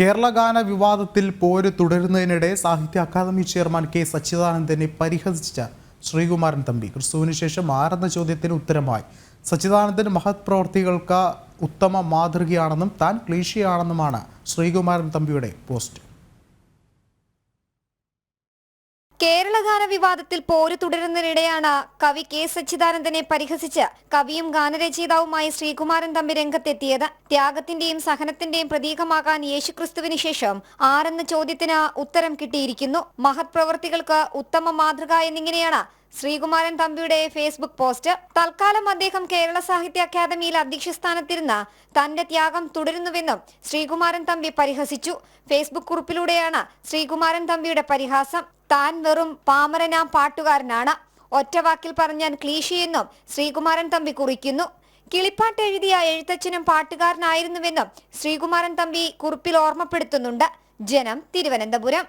കേരള ഗാന വിവാദത്തിൽ പോര് തുടരുന്നതിനിടെ സാഹിത്യ അക്കാദമി ചെയർമാൻ കെ സച്ചിദാനന്ദനെ പരിഹസിച്ച ശ്രീകുമാരൻ തമ്പി. ക്രിസ്തുവിന് ശേഷം ആരെന്ന ചോദ്യത്തിന് ഉത്തരമായി. സച്ചിദാനന്ദൻ മഹത് പ്രവർത്തികൾക്ക് ഉത്തമ മാതൃകയാണെന്നും താൻ ക്ലീശിയാണെന്നുമാണ് ശ്രീകുമാരൻ തമ്പിയുടെ പോസ്റ്റ്. കേരളഗാന വിവാദത്തിൽ പോര് തുടരുന്നതിനിടെയാണ് കവി കെ സച്ചിദാനന്ദനെ പരിഹസിച്ച് കവിയും ഗാനരചയിതാവുമായി ശ്രീകുമാരൻ തമ്പി രംഗത്തെത്തിയത്. ത്യാഗത്തിന്റെയും സഹനത്തിന്റെയും പ്രതീകമാകാൻ യേശുക്രിസ്തുവിന് ശേഷം ആരെന്ന ചോദ്യത്തിന് ഉത്തരം കിട്ടിയിരിക്കുന്നു. മഹത് പ്രവർത്തികൾക്ക് ഉത്തമ മാതൃക എന്നിങ്ങനെയാണ് ശ്രീകുമാരൻ തമ്പിയുടെ ഫേസ്ബുക്ക് പോസ്റ്റ്. തൽക്കാലം അദ്ദേഹം കേരള സാഹിത്യ അക്കാദമിയിൽ അധ്യക്ഷ സ്ഥാനത്തിരുന്ന തന്റെ ത്യാഗം തുടരുന്നുവെന്നും ശ്രീകുമാരൻ തമ്പി പരിഹസിച്ചു. ഫേസ്ബുക്ക് കുറിപ്പിലൂടെയാണ് ശ്രീകുമാരൻ തമ്പിയുടെ പരിഹാസം. താൻ വെറും പാമരനാം പാട്ടുകാരനാണ്. ഒറ്റവാക്കിൽ പറഞ്ഞാൽ ക്ലീശിയെന്നും ശ്രീകുമാരൻ തമ്പി കുറിക്കുന്നു. കിളിപ്പാട്ട് എഴുതിയ എഴുത്തച്ഛനും പാട്ടുകാരനായിരുന്നുവെന്നും ശ്രീകുമാരൻ തമ്പി കുറിപ്പിൽ ഓർമ്മപ്പെടുത്തുന്നുണ്ട്. ജനം തിരുവനന്തപുരം.